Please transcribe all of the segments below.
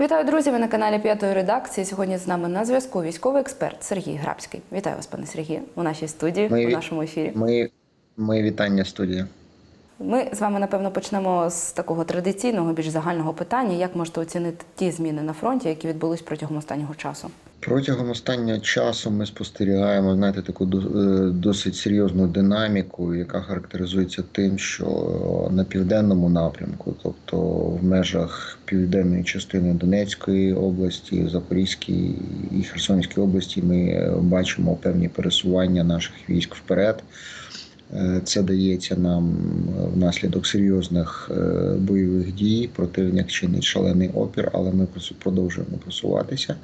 Вітаю, друзі! Ви на каналі П'ятої редакції. Сьогодні з нами на зв'язку військовий експерт Сергій Грабський. Вітаю вас, пане Сергію, у нашій студії, Ми у нашому ефірі. Ми, ми вітання студії. Ми з вами напевно почнемо з такого традиційного, більш загального питання. Як можете оцінити ті зміни на фронті, які відбулись протягом останнього часу? Протягом останнього часу ми спостерігаємо знаєте, таку е, досить серйозну динаміку, яка характеризується тим, що на південному напрямку, тобто в межах південної частини Донецької області, Запорізької і Херсонської області, ми бачимо певні пересування наших військ вперед. Е, Це дається нам внаслідок серйозних е, бойових дій. Противник чинить шалений опір, але ми продовжуємо просуватися.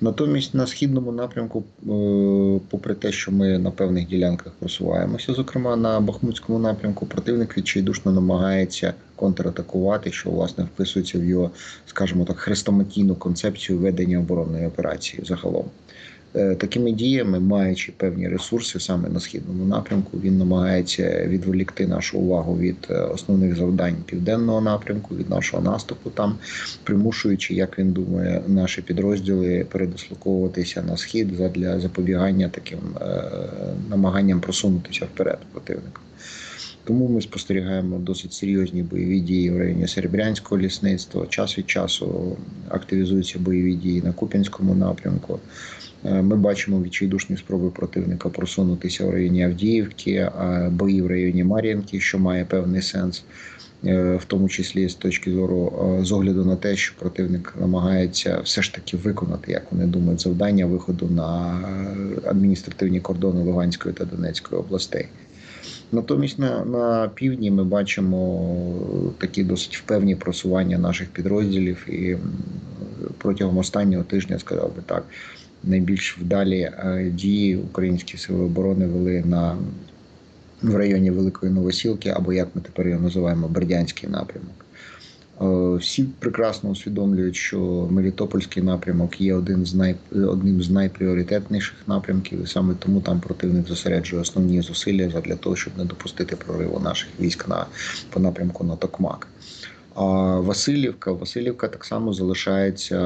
Натомість на східному напрямку, е, попри те, що ми на певних ділянках просуваємося, зокрема на Бахмутському напрямку, противник відчайдушно намагається контратакувати, що власне вписується в його, скажімо так, хрестоматійну концепцію ведення оборонної операції загалом. Е, Такими діями, маючи певні ресурси саме на східному напрямку, він намагається відволікти нашу увагу від е, основних завдань південного напрямку, від нашого наступу там, примушуючи, як він думає, наші підрозділи передислоковуватися на схід для запобігання таким е, намаганням просунутися вперед противника. Тому ми спостерігаємо досить серйозні бойові дії в районі Серебрянського лісництва. Час від часу активізуються бойові дії на Куп'янському напрямку. Е, Ми бачимо відчайдушні спроби противника просунутися в районі Авдіївки, бої в районі Мар'їнки, що має певний сенс, е, в тому числі з точки зору е, з огляду на те, що противник намагається все ж таки виконати, як вони думають, завдання виходу на адміністративні кордони Луганської та Донецької областей. Натомість на, на півдні ми бачимо такі досить впевні просування наших підрозділів, і протягом останнього тижня сказав би так, найбільш вдалі е, дії українські сили оборони вели на в районі Великої Новосілки, або як ми тепер його називаємо Бердянський напрямок. Е, Всі прекрасно усвідомлюють, що Мелітопольський напрямок є один з най, одним з найпріоритетніших напрямків, і саме тому там противник зосереджує основні зусилля для того, щоб не допустити прориву наших військ на по напрямку на Токмак. А Васильівка, Васильівка так само залишається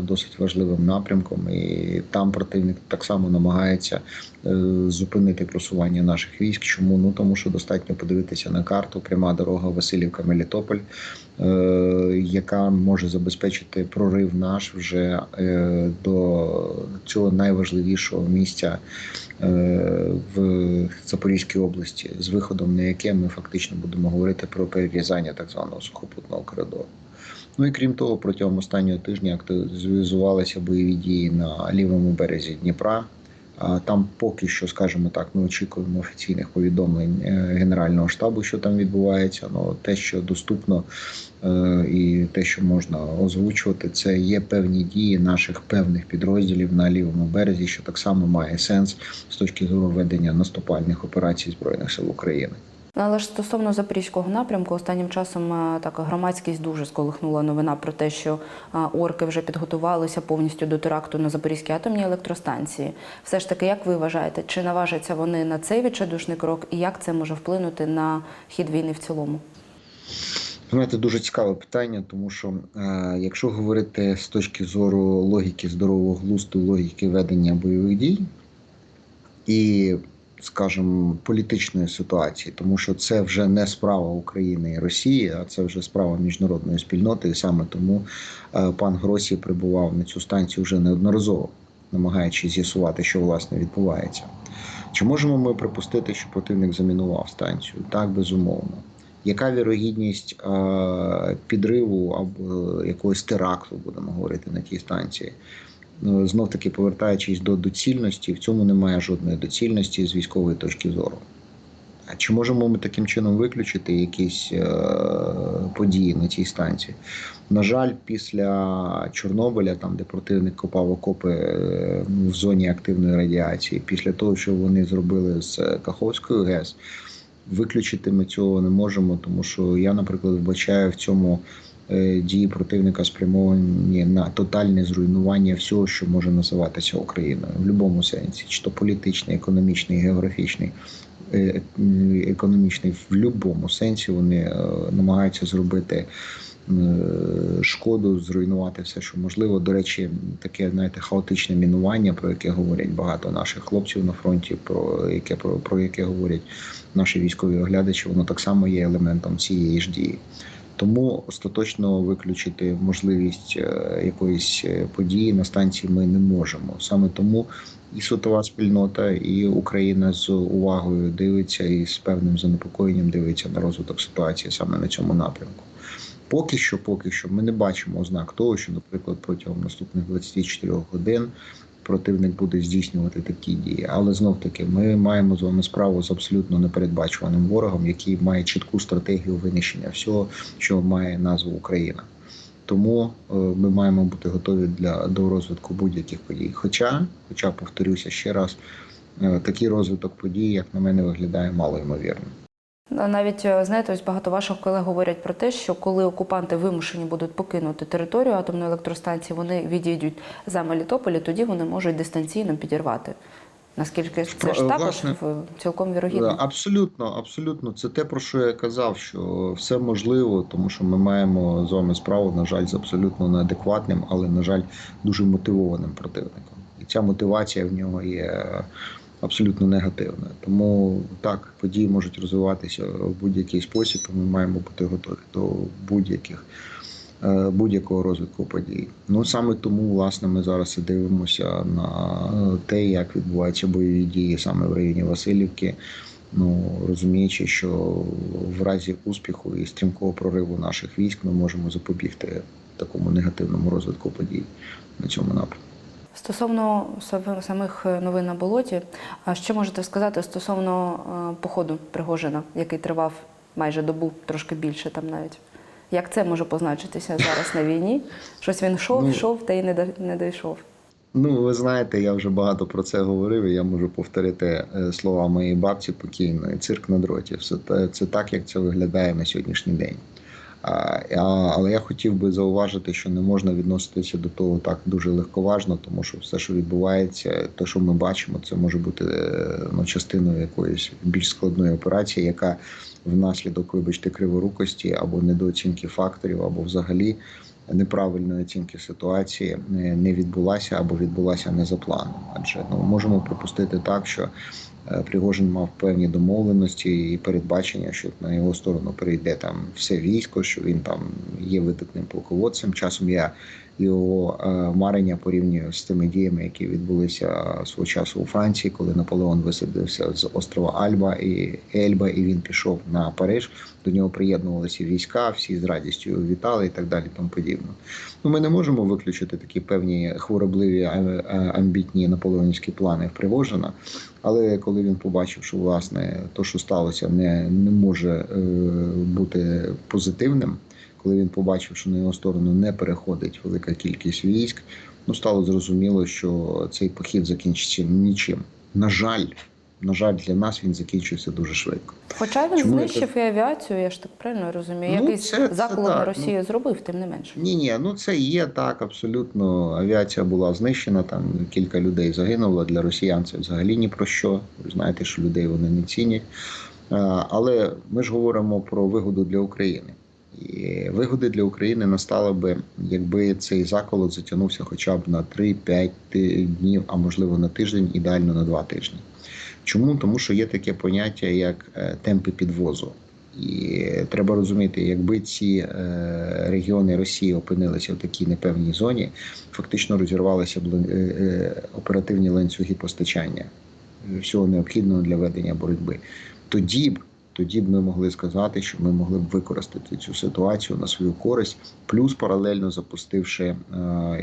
досить важливим напрямком, і там противник так само намагається зупинити просування наших військ. Чому? Ну тому що достатньо подивитися на карту пряма дорога Васильівка-Мелітополь, е, яка може забезпечити прорив наш вже е, до цього найважливішого місця е, в Запорізькій області, з виходом на яке ми фактично будемо говорити про перерізання так званого сухопутного коридору. Ну і крім того, протягом останнього тижня активізувалися бойові дії на лівому березі Дніпра. Там поки що, скажімо так, ми очікуємо офіційних повідомлень е, Генерального штабу, що там відбувається. Ну те, що доступно е, і те, що можна озвучувати, це є певні дії наших певних підрозділів на лівому березі, що так само має сенс з точки зору ведення наступальних операцій збройних сил України. Ну, Але ж стосовно запорізького напрямку, останнім часом е, так громадськість дуже сколихнула новина про те, що е, орки вже підготувалися повністю до теракту на Запорізькій атомній електростанції. Все ж таки, як ви вважаєте, чи наважаться вони на цей відчайдушний крок, і як це може вплинути на хід війни в цілому? Знаєте, дуже цікаве питання, тому що е, якщо говорити з точки зору логіки здорового глузду, логіки ведення бойових дій і, скажімо, політичної ситуації, тому що це вже не справа України і Росії, а це вже справа міжнародної спільноти, і саме тому е, пан Гросі прибував на цю станцію вже неодноразово, намагаючись з'ясувати, що власне відбувається. Чи можемо ми припустити, що противник замінував станцію? Так, безумовно. Яка вірогідність е, підриву або якогось теракту, будемо говорити, на тій станції? Ну, Знов таки повертаючись до доцільності, в цьому немає жодної доцільності з військової точки зору. А чи можемо ми таким чином виключити якісь е, події на цій станції? На жаль, після Чорнобиля, там де противник копав окопи е, в зоні активної радіації, після того, що вони зробили з Каховською ГЕС, виключити ми цього не можемо, тому що я, наприклад, вбачаю в цьому е, дії противника спрямовані на тотальне зруйнування всього, що може називатися Україною в будь-якому сенсі, чи то політичний, економічний, географічний. е, Економічний в будь-якому сенсі вони е, намагаються зробити е, шкоду, зруйнувати все, що можливо. До речі, таке знаєте, хаотичне мінування, про яке говорять багато наших хлопців на фронті, про яке про, про яке говорять наші військові оглядачі, воно так само є елементом цієї ж дії. Тому остаточно виключити можливість е, якоїсь е, події на станції ми не можемо. Саме тому і світова спільнота, і Україна з увагою дивиться і з певним занепокоєнням дивиться на розвиток ситуації саме на цьому напрямку. Поки що, поки що, ми не бачимо ознак того, що, наприклад, протягом наступних 24 годин противник буде здійснювати такі дії. Але знов таки ми маємо з вами справу з абсолютно непередбачуваним ворогом, який має чітку стратегію винищення всього, що має назву Україна. Тому е, ми маємо бути готові для до розвитку будь-яких подій. Хоча, хоча повторюся ще раз, е, такий розвиток подій, як на мене, виглядає малоймовірним. А Навіть е, знаєте, ось багато ваших колег говорять про те, що коли окупанти вимушені будуть покинути територію атомної електростанції, вони відійдуть за Мелітополі, тоді вони можуть дистанційно підірвати. Наскільки це Про- ж також власне, цілком вірогідно? Абсолютно, абсолютно. Це те, про що я казав, що все можливо, тому що ми маємо з вами справу, на жаль, з абсолютно неадекватним, але, на жаль, дуже мотивованим противником. І ця мотивація в нього є абсолютно негативною. Тому так, події можуть розвиватися в будь-який спосіб, і ми маємо бути готові до будь-яких. е, Будь-якого розвитку подій. Ну саме тому, власне, ми зараз і дивимося на те, як відбуваються бойові дії саме в районі Васильівки. Ну розуміючи, що в разі успіху і стрімкого прориву наших військ ми можемо запобігти такому негативному розвитку подій на цьому напрямку. Стосовно самих новин на болоті, а що можете сказати стосовно е, походу Пригожина, який тривав майже добу, трошки більше там навіть? Як це може позначитися зараз на війні? Щось він йшов, Ну, йшов та й не не дійшов. Ну, ви знаєте, я вже багато про це говорив. і Я можу повторити е, слова моєї бабці покійної. Цирк на дроті. Те- це так, як це виглядає на сьогоднішній день. Але я хотів би зауважити, що не можна відноситися до того так дуже легковажно, тому що все, що відбувається, те, що ми бачимо, це може бути е, ну, частиною якоїсь більш складної операції, яка внаслідок, вибачте, криворукості або недооцінки факторів, або взагалі неправильної оцінки ситуації не не відбулася або відбулася не за планом. Адже ну можемо припустити так, що е, Пригожин мав певні домовленості і передбачення, що на його сторону прийде там все військо, що він там є видатним полководцем. Часом я його е, марення порівнюю з тими діями, які відбулися свого часу у Франції, коли Наполеон висадився з острова Альба і Ельба, і він пішов на Париж. До нього приєднувалися війська, всі з радістю вітали і так далі. Тому подібне. Ну, ми не можемо виключити такі певні хворобливі а- амбітні наполеонівські плани в Пригожина. Але коли він побачив, що власне то, що сталося, не, не може е, бути позитивним, коли він побачив, що на його сторону не переходить велика кількість військ, ну стало зрозуміло, що цей похід закінчиться нічим. На жаль, на жаль, для нас він закінчився дуже швидко. Хоча він Чому знищив і авіацію, я ж так правильно розумію. Ну, Якийсь це- це так, на ну. Зробив, тим не менше. Ні, ні, ну це є так, абсолютно. Авіація була знищена, там кілька людей загинуло. Для росіян це взагалі ні про що. Ви знаєте, що людей вони не цінять. Але ми ж говоримо про вигоду для України. Вигоди для України настали би, якби цей заколот затягнувся хоча б на 3-5 днів, а можливо на тиждень, ідеально на 2 тижні. Чому? Тому що є таке поняття як е, темпи підвозу. І треба розуміти, якби ці е, регіони Росії опинилися в такій непевній зоні, фактично розірвалися б е, оперативні ланцюги постачання всього необхідного для ведення боротьби. Тоді б тоді б ми могли сказати, що ми могли б використати цю ситуацію на свою користь, плюс паралельно запустивши е,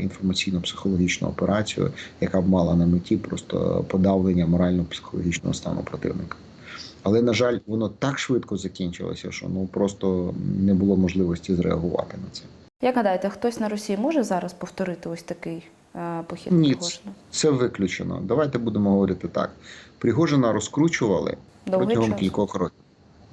інформаційно-психологічну операцію, яка б мала на меті просто подавлення морально-психологічного стану противника. Але на жаль, воно так швидко закінчилося, що ну просто не було можливості зреагувати на це. Як гадаєте, хтось на Росії може зараз повторити ось такий е, похід Ні. Це виключено. Давайте будемо говорити так. Пригожина розкручували Довгий протягом час. кількох років.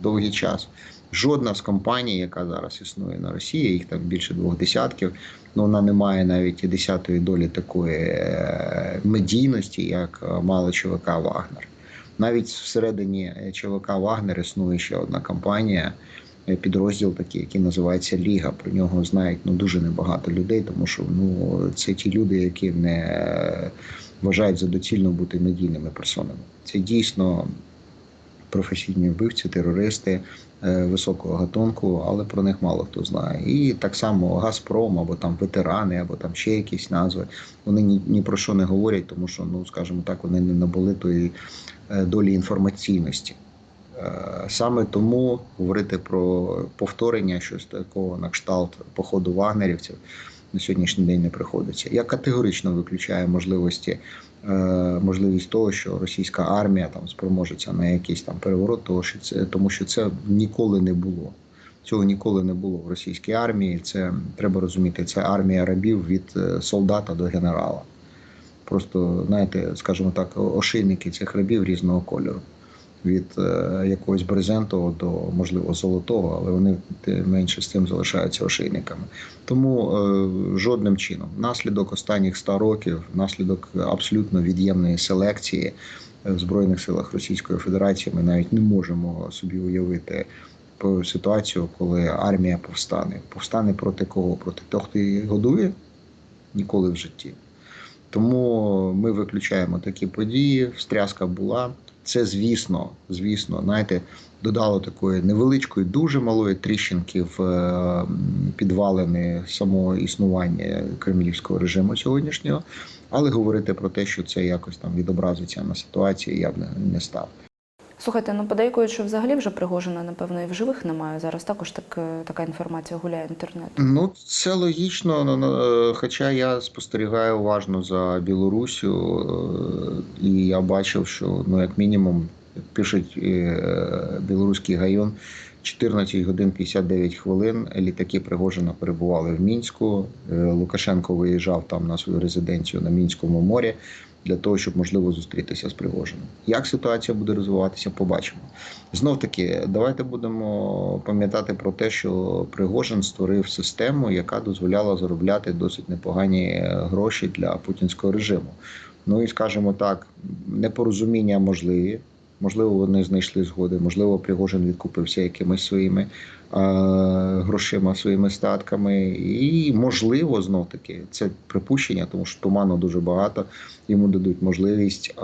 Довгий час. Жодна з компаній, яка зараз існує на Росії, їх там більше двох десятків, ну вона не має навіть і десятої долі такої е, медійності, як е, мала ЧВК Вагнер. Навіть всередині ЧВК Вагнер існує ще одна компанія, е, підрозділ, такий, який називається Ліга. Про нього знають ну дуже небагато людей, тому що ну це ті люди, які не е, вважають за доцільно бути медійними персонами. Це дійсно професійні вбивці, терористи е, високого гатунку, але про них мало хто знає. І так само Газпром, або там ветерани, або там ще якісь назви. Вони ні, ні про що не говорять, тому що, ну скажімо так, вони не набули тої е, долі інформаційності. Е, Саме тому говорити про повторення щось такого на кшталт походу вагнерівців на сьогоднішній день не приходиться. Я категорично виключаю можливості, можливість того, що російська армія там спроможеться на якийсь там переворот, того що це тому, що це ніколи не було. Цього ніколи не було в російській армії. Це треба розуміти. Це армія рабів від е, солдата до генерала. Просто знаєте, скажімо так, ошейники цих рабів різного кольору. Від е, якогось брезентового до можливо золотого, але вони менше з тим залишаються ошейниками. Тому е, жодним чином наслідок останніх 100 років, наслідок абсолютно від'ємної селекції в збройних силах Російської Федерації, ми навіть не можемо собі уявити ситуацію, коли армія повстане. Повстане проти кого? Проти того, хто її годує? Ніколи в житті. Тому ми виключаємо такі події. Встряска була. Це, звісно, звісно, знаєте, додало такої невеличкої, дуже малої тріщинки в е, підвалини самого існування кремлівського режиму сьогоднішнього. Але говорити про те, що це якось там відобразиться на ситуації, я б не- не став. Слухайте, ну подейкують, що взагалі вже Пригожина, напевно, і в живих немає. Зараз також так, е, така інформація гуляє інтернетом. Ну, це логічно, ну, ну, е, хоча я спостерігаю уважно за Білорусю, е, і я бачив, що ну, як мінімум, пишуть білоруський гайон, 14 годин 59 хвилин літаки Пригожина перебували в Мінську. Лукашенко виїжджав там на свою резиденцію на Мінському морі для того, щоб можливо зустрітися з Пригожиним. Як ситуація буде розвиватися, побачимо. Знов таки, давайте будемо пам'ятати про те, що Пригожин створив систему, яка дозволяла заробляти досить непогані е, гроші для путінського режиму. Ну і скажімо так, непорозуміння можливі. Можливо, вони знайшли згоди, можливо, Пригожин відкупився якимись своїми е, грошима, своїми статками. І можливо, знов таки, це припущення, тому що туману дуже багато. Йому дадуть можливість е,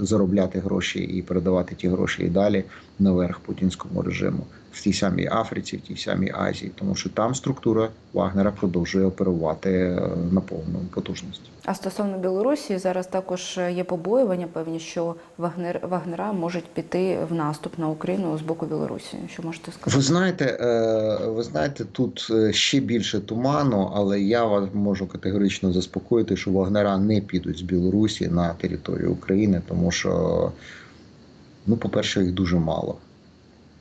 заробляти гроші і передавати ті гроші і далі наверх путінському режиму в тій самій Африці, в тій самій Азії, тому що там структура Вагнера продовжує оперувати е, на повну потужність. А стосовно Білорусі, зараз також є побоювання певні, що Вагнер Вагнера можуть піти в наступ на Україну з боку Білорусі. Що можете сказати? Ви знаєте, е, ви знаєте, тут е, ще більше туману, але я вас можу категорично заспокоїти, що Вагнера не підуть з Білорусі на територію України, тому що, ну, по-перше, їх дуже мало.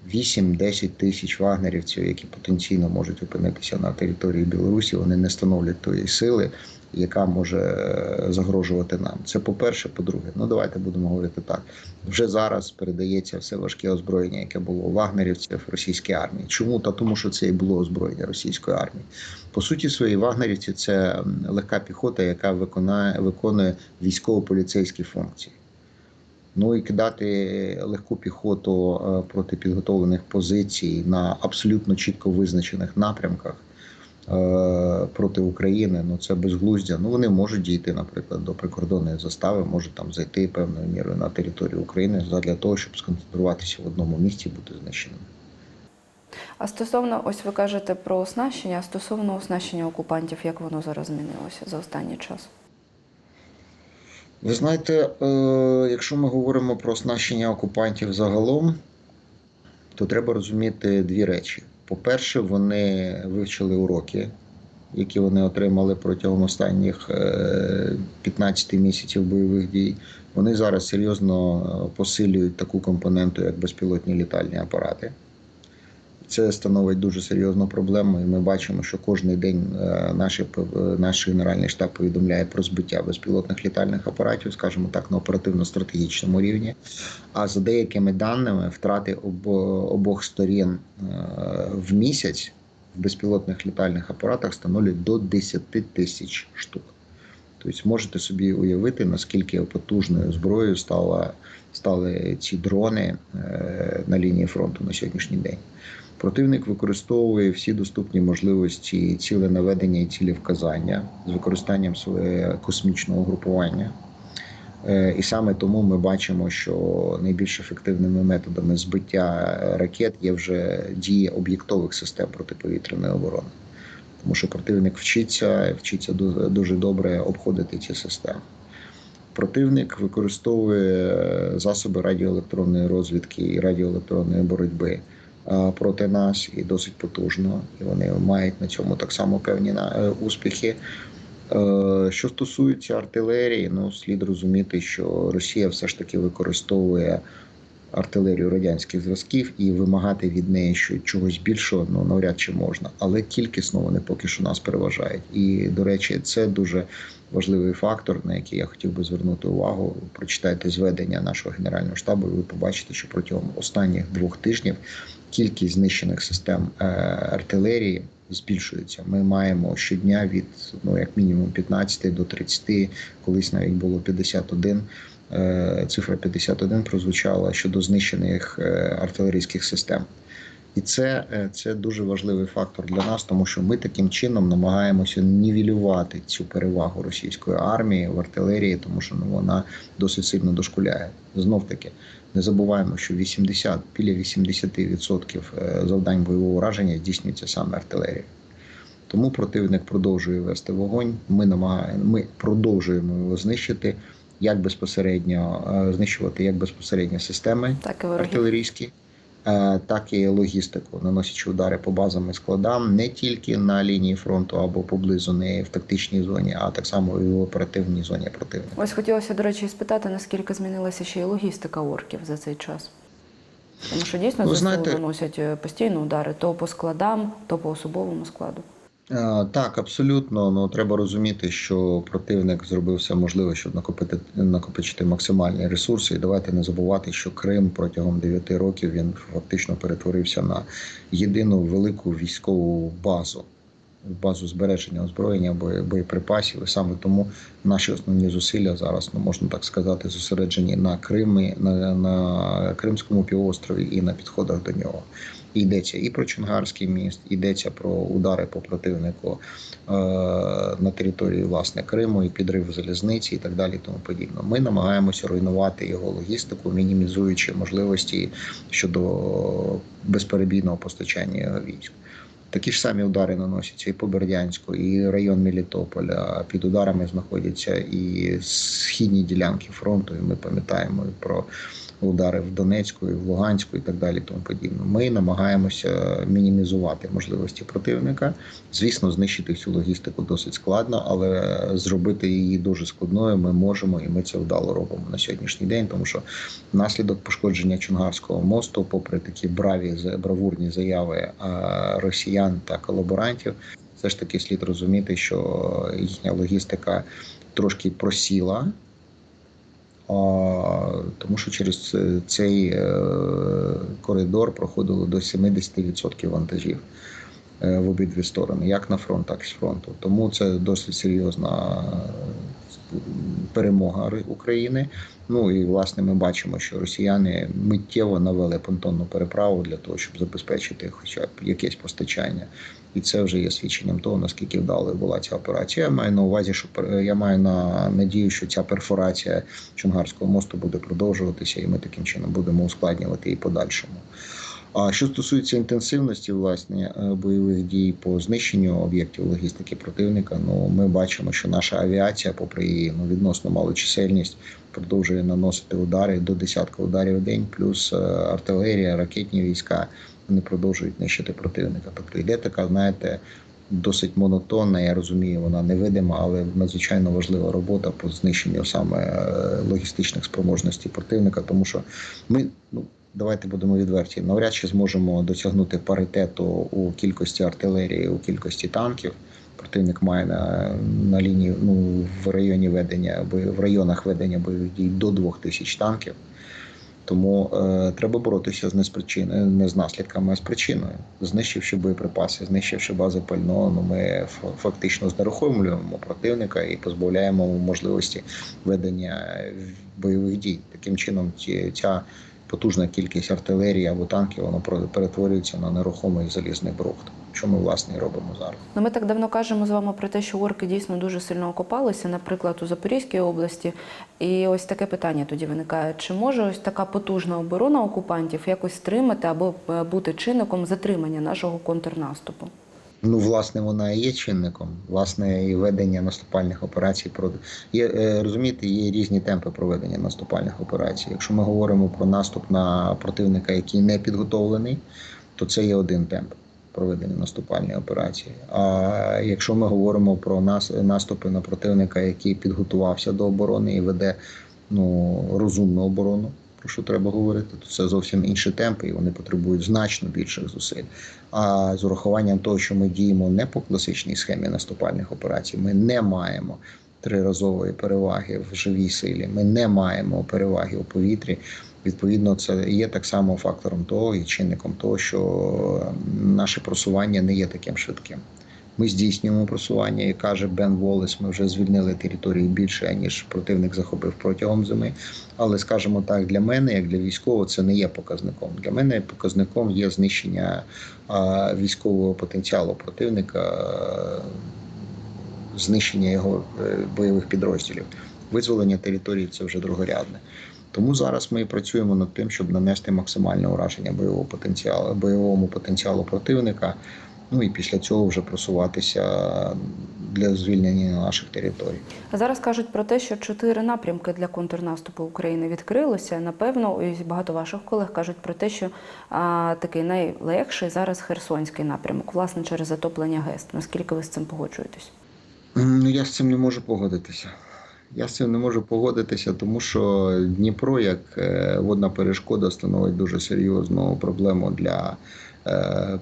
8-10 тисяч вагнерівців, які потенційно можуть опинитися на території Білорусі, вони не становлять тої сили, яка може е, загрожувати нам. Це по-перше, по-друге, ну давайте будемо говорити так. Вже зараз передається все важке озброєння, яке було у вагнерівців російській армії. Чому? Та тому, що це і було озброєння російської армії. По суті, свої вагнерівці це легка піхота, яка виконає виконує військово-поліцейські функції. Ну і кидати легку піхоту е, проти підготовлених позицій на абсолютно чітко визначених напрямках е, проти України. Ну це безглуздя. Ну вони можуть дійти, наприклад, до прикордонної застави, можуть там зайти певною мірою на територію України для того, щоб сконцентруватися в одному місці і бути знищеними. А стосовно, ось ви кажете про оснащення, а стосовно оснащення окупантів, як воно зараз змінилося за останній час? Ви знаєте, е, якщо ми говоримо про оснащення окупантів загалом, то треба розуміти дві речі. По-перше, вони вивчили уроки, які вони отримали протягом останніх е, 15 місяців бойових дій. Вони зараз серйозно е, посилюють таку компоненту, як безпілотні літальні апарати. Це становить дуже серйозну проблему, і ми бачимо, що кожен день е, наші, е, наш генеральний штаб повідомляє про збиття безпілотних літальних апаратів, скажімо так, на оперативно-стратегічному рівні. А за деякими даними, втрати об, обох сторін е, в місяць в безпілотних літальних апаратах становлять до 10 тисяч штук. Тобто можете собі уявити, наскільки потужною зброєю стала, стали ці дрони на лінії фронту на сьогоднішній день. Противник використовує всі доступні можливості ціленаведення і цілевказання з використанням своє космічного групування. Е, І саме тому ми бачимо, що найбільш ефективними методами збиття ракет є вже дії об'єктових систем протиповітряної оборони. Тому що противник вчиться, вчиться дуже добре обходити ці системи. Противник використовує засоби радіоелектронної розвідки і радіоелектронної боротьби е, проти нас і досить потужно. І вони мають на цьому так само певні е, успіхи. Е, Що стосується артилерії, ну слід розуміти, що Росія все ж таки використовує артилерію радянських зразків і вимагати від неї що чогось більшого ну навряд чи можна, але кількісно вони поки що нас переважають. І до речі, це дуже важливий фактор, на який я хотів би звернути увагу. Прочитайте зведення нашого генерального штабу, і ви побачите, що протягом останніх двох тижнів кількість знищених систем е, артилерії збільшується. Ми маємо щодня від ну як мінімум 15 до 30, колись навіть було 51. Е, Цифра 51 прозвучала щодо знищених е, артилерійських систем. І це, е, це дуже важливий фактор для нас, тому що ми таким чином намагаємося нівелювати цю перевагу російської армії в артилерії, тому що ну, вона досить сильно дошкуляє. Знов таки, не забуваємо, що 80, біля 80% е, завдань бойового ураження здійснюється саме артилерією. Тому противник продовжує вести вогонь. Ми намагаємо, ми продовжуємо його знищити, як безпосередньо е, знищувати як безпосередньо системи Так артилерійські, е, так і логістику, наносячи удари по базам і складам не тільки на лінії фронту або поблизу неї в тактичній зоні, а так само і в оперативній зоні противника. Ось хотілося, до речі, спитати, наскільки змінилася ще й логістика орків за цей час. Тому що дійсно Ну, знаєте- наносять е, постійно удари то по складам, то по особовому складу. Е, Так, абсолютно. Ну треба розуміти, що противник зробив все можливе, щоб накопити накопичити максимальні ресурси. І давайте не забувати, що Крим протягом 9 років він фактично перетворився на єдину велику військову базу, базу збереження озброєння, боєприпасів. І саме тому наші основні зусилля зараз, ну можна так сказати, зосереджені на Кримі, на, на Кримському півострові і на підходах до нього. Йдеться і про Чонгарський міст, йдеться про удари по противнику е, на території власне Криму, і підрив залізниці, і так далі. Тому подібне. Ми намагаємося руйнувати його логістику, мінімізуючи можливості щодо безперебійного постачання військ. Такі ж самі удари наносяться і по Бердянську, і район Мелітополя. Під ударами знаходяться і східні ділянки фронту. І ми пам'ятаємо про удари в Донецьку, і в Луганську, і так далі. Тому подібне. Ми намагаємося мінімізувати можливості противника. Звісно, знищити цю логістику досить складно, але зробити її дуже складною ми можемо, і ми це вдало робимо на сьогоднішній день, тому що внаслідок пошкодження Чонгарського мосту, попри такі браві бравурні заяви росіян та колаборантів, все ж таки слід розуміти, що їхня логістика трошки просіла. Тому що через цей е, коридор проходило до 70% вантажів е, в обидві сторони, як на фронт, так і з фронту. Тому це досить серйозна перемога України. Ну і власне ми бачимо, що росіяни миттєво навели понтонну переправу для того, щоб забезпечити хоча б якесь постачання. І це вже є свідченням того, наскільки вдалою була ця операція. Я маю на увазі, що я маю на надію, що ця перфорація Чонгарського мосту буде продовжуватися, і ми таким чином будемо ускладнювати і подальшому. А що стосується інтенсивності власне е, бойових дій по знищенню об'єктів логістики противника, ну ми бачимо, що наша авіація, попри її ну, відносно малу чисельність, продовжує наносити удари до десятка ударів в день, плюс е, артилерія, ракетні війська вони продовжують нищити противника. Тобто йде така, знаєте, досить монотонна. Я розумію, вона невидима, але надзвичайно важлива робота по знищенню саме е, логістичних спроможностей противника, тому що ми ну. Давайте будемо відверті. Навряд чи зможемо досягнути паритету у кількості артилерії, у кількості танків. Противник має на, на лінії, ну в районі ведення в районах ведення бойових дій до 2000 танків. Тому е, треба боротися з не з не з наслідками, а з причиною. Знищивши боєприпаси, знищивши бази пального, ну ми фактично знерухомлюємо противника і позбавляємо можливості ведення бойових дій. Таким чином, ці, ця потужна кількість артилерії або танків, воно перетворюється на нерухомий залізний брухт, що ми власне і робимо зараз. Ну, ми так давно кажемо з вами про те, що орки дійсно дуже сильно окопалися, наприклад, у Запорізькій області. І ось таке питання тоді виникає: чи може ось така потужна оборона окупантів якось стримати або е, бути чинником затримання нашого контрнаступу? Ну, власне, вона і є чинником. Власне, і ведення наступальних операцій проти є е, розумієте, є різні темпи проведення наступальних операцій. Якщо ми говоримо про наступ на противника, який не підготовлений, то це є один темп проведення наступальної операції. А якщо ми говоримо про нас наступи на противника, який підготувався до оборони і веде ну розумну оборону. Про що треба говорити, то це зовсім інші темпи, і вони потребують значно більших зусиль. А з урахуванням того, що ми діємо не по класичній схемі наступальних операцій, ми не маємо триразової переваги в живій силі, ми не маємо переваги у повітрі. Відповідно, це є так само фактором того і чинником того, що наше просування не є таким швидким. Ми здійснюємо просування, і каже Бен Волес, ми вже звільнили території більше, ніж противник захопив протягом зими. Але скажімо так, для мене, як для військового, це не є показником. Для мене показником є знищення військового потенціалу противника, а, знищення його е, бойових підрозділів. Визволення території це вже другорядне. Тому зараз ми працюємо над тим, щоб нанести максимальне ураження бойового потенціалу, бойовому потенціалу противника. Ну і після цього вже просуватися для звільнення наших територій. А зараз кажуть про те, що чотири напрямки для контрнаступу України відкрилися. Напевно, і багато ваших колег кажуть про те, що а, такий найлегший зараз Херсонський напрямок, власне, через затоплення ГЕС. Наскільки ви з цим погоджуєтесь? Ну, я з цим не можу погодитися. Я з цим не можу погодитися, тому що Дніпро як е, водна перешкода становить дуже серйозну проблему для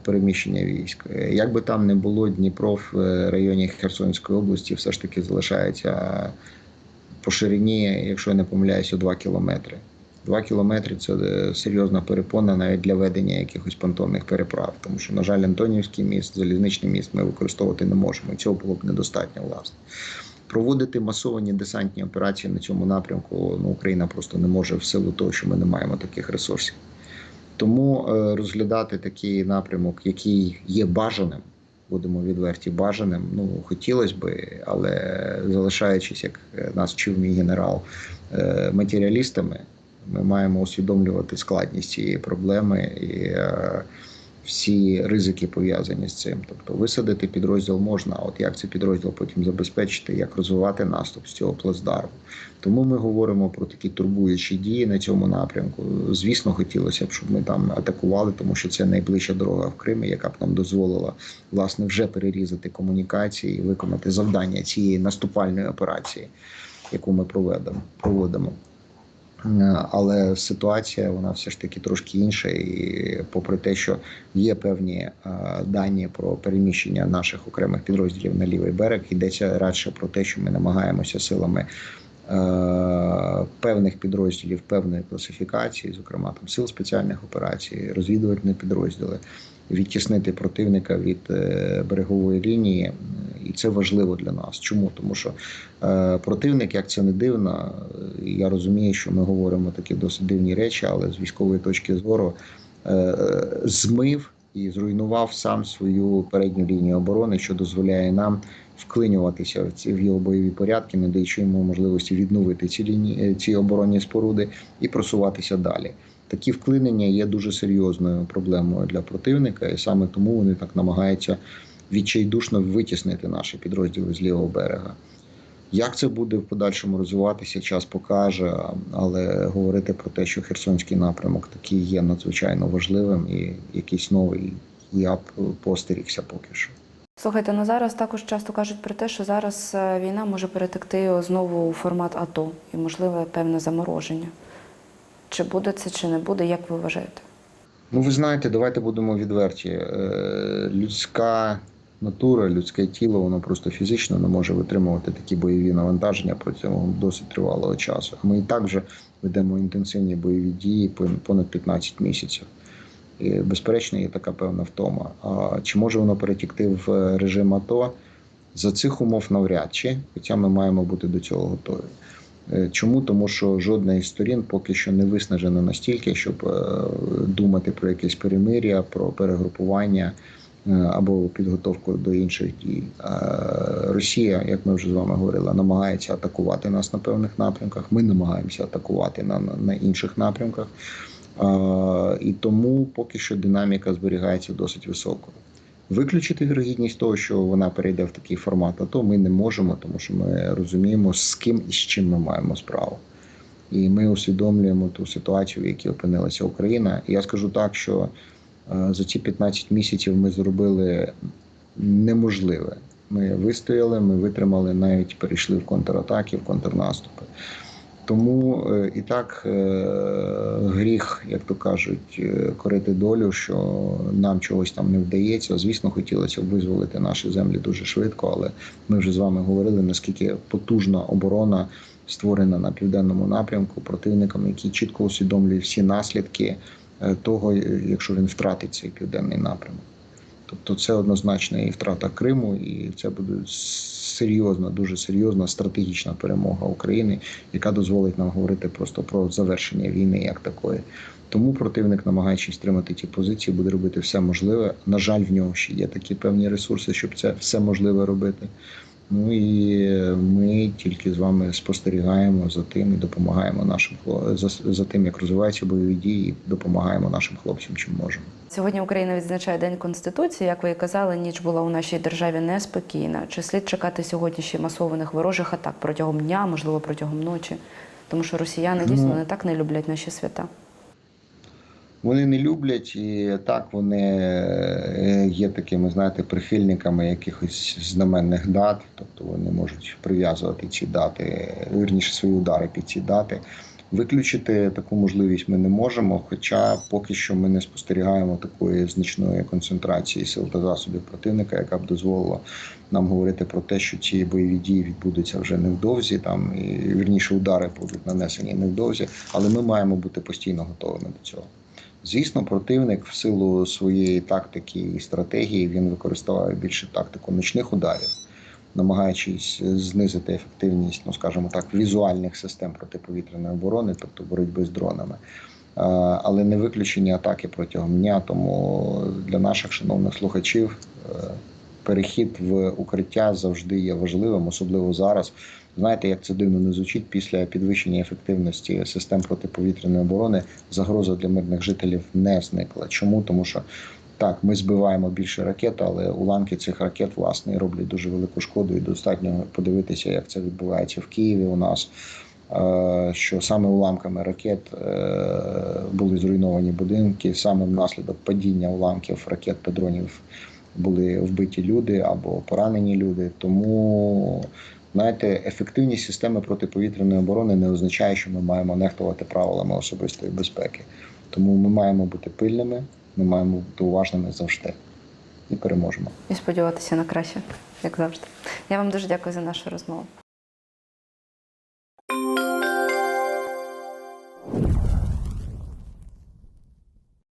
переміщення військ. Е, Як би там не було, Дніпро в е, районі Херсонської області все ж таки залишається по ширині, якщо я не помиляюся, 2 кілометри. Два кілометри це е, серйозна перепона навіть для ведення якихось понтонних переправ, тому що, на жаль, Антонівський міст, залізничний міст ми використовувати не можемо. Цього було б недостатньо, власне. Проводити масовані десантні операції на цьому напрямку ну, Україна просто не може в силу того, що ми не маємо таких ресурсів. Тому е, розглядати такий напрямок, який є бажаним, будемо відверті, бажаним, ну хотілося би, але залишаючись, як е, нас вчив мій генерал, е, матеріалістами, ми маємо усвідомлювати складність цієї проблеми і всі ризики пов'язані з цим. Тобто висадити підрозділ можна, а от як цей підрозділ потім забезпечити, як розвивати наступ з цього плацдарму. Тому ми говоримо про такі турбуючі дії на цьому напрямку. Звісно, хотілося б, щоб ми там атакували, тому що це найближча дорога в Кримі, яка б нам дозволила власне вже перерізати комунікації і виконати завдання цієї наступальної операції, яку ми проведемо проводимо. Е, Але ситуація вона все ж таки трошки інша, і попри те, що є певні е, дані про переміщення наших окремих підрозділів на лівий берег, йдеться радше про те, що ми намагаємося силами е, певних підрозділів певної класифікації, зокрема там сил спеціальних операцій, розвідувальні підрозділи, відтіснити противника від е, берегової лінії, і це важливо для нас. Чому? Тому що е, противник, як це не дивно, е, я розумію, що ми говоримо такі досить дивні речі, але з військової точки зору змив і зруйнував сам свою передню лінію оборони, що дозволяє нам вклинюватися в ці в його бойові порядки, не даючи йому можливості відновити ці лінії ці оборонні споруди і просуватися далі. Такі вклинення є дуже серйозною проблемою для противника, і саме тому вони так намагаються відчайдушно витіснити наші підрозділи з лівого берега. Як це буде в подальшому розвиватися, час покаже, але говорити про те, що Херсонський напрямок такий є надзвичайно важливим і якийсь новий, я б постерігся поки що. Слухайте, ну зараз також часто кажуть про те, що зараз е, війна може перетекти знову у формат АТО і можливе певне замороження. Чи буде це, чи не буде, як ви вважаєте? Ну, ви знаєте, давайте будемо відверті. Е, Людська натура, людське тіло, воно просто фізично не може витримувати такі бойові навантаження протягом досить тривалого часу. А ми і так вже ведемо інтенсивні бойові дії понад 15 місяців. І, безперечно, є така певна втома. А чи може воно перетікти в режим АТО? За цих умов навряд чи, хоча ми маємо бути до цього готові. Е, Чому? Тому що жодна із сторін поки що не виснажена настільки, щоб е, думати про якесь перемир'я, про перегрупування е, або підготовку до інших дій. Росія, як ми вже з вами говорили, намагається атакувати нас на певних напрямках. Ми намагаємося атакувати на, на, інших напрямках. І тому поки що динаміка зберігається досить високою. Виключити вірогідність того, що вона перейде в такий формат, а то ми не можемо, тому що ми розуміємо, з ким і з чим ми маємо справу. І ми усвідомлюємо ту ситуацію, в якій опинилася Україна. І я скажу так, що е, за ці 15 місяців ми зробили неможливе. Ми вистояли, ми витримали, навіть перейшли в контратаки, в контрнаступи. Тому е, і так е, гріх, як то кажуть, е, корити долю, що нам чогось там не вдається. Звісно, хотілося б визволити наші землі дуже швидко, але ми вже з вами говорили, наскільки потужна оборона створена на південному напрямку противником, який чітко усвідомлює всі наслідки того, якщо він втратить цей південний напрямок. Тобто це однозначно і втрата Криму, і це буде серйозна, дуже серйозна стратегічна перемога України, яка дозволить нам говорити просто про завершення війни як такої. Тому противник, намагаючись тримати ті позиції, буде робити все можливе. На жаль, в нього ще є такі певні ресурси, щоб це все можливе робити. Ну і ми тільки з вами спостерігаємо за тим і допомагаємо нашим за, за тим, як розвиваються бойові дії, і допомагаємо нашим хлопцям, чим можемо. Сьогодні Україна відзначає День Конституції. Як ви і казали, ніч була у нашій державі неспокійна. Чи слід чекати сьогодні ще масованих ворожих атак протягом дня, можливо, протягом ночі? Тому що росіяни Ну, дійсно не так не люблять наші свята. Вони не люблять, і так вони е, є такими, знаєте, прихильниками якихось знаменних дат. Тобто вони можуть прив'язувати ці дати, вірніше свої удари під ці дати. Виключити таку можливість ми не можемо, хоча поки що ми не спостерігаємо такої значної концентрації сил та засобів противника, яка б дозволила нам говорити про те, що ці бойові дії відбудуться вже невдовзі, там і вірніше удари будуть нанесені невдовзі, але ми маємо бути постійно готовими до цього. Звісно, противник в силу своєї тактики і стратегії він використовує більше тактику нічних ударів, намагаючись знизити ефективність, ну скажімо так, візуальних систем протиповітряної оборони, тобто боротьби з дронами. Але не виключені атаки протягом дня. Тому для наших шановних слухачів е, перехід в укриття завжди є важливим, особливо зараз. Знаєте, як це дивно не звучить після підвищення ефективності систем протиповітряної оборони, загроза для мирних жителів не зникла. Чому? Тому що так, ми збиваємо більше ракет, але уламки цих ракет власне роблять дуже велику шкоду. І достатньо подивитися, як це відбувається в Києві. У нас е, що саме уламками ракет е, були зруйновані будинки, саме внаслідок падіння уламків ракет та дронів були вбиті люди або поранені люди. Тому знаєте, ефективність системи протиповітряної оборони не означає, що ми маємо нехтувати правилами особистої безпеки. Тому ми маємо бути пильними, ми маємо бути уважними завжди і переможемо. І сподіватися на краще, як завжди. Я вам дуже дякую за нашу розмову.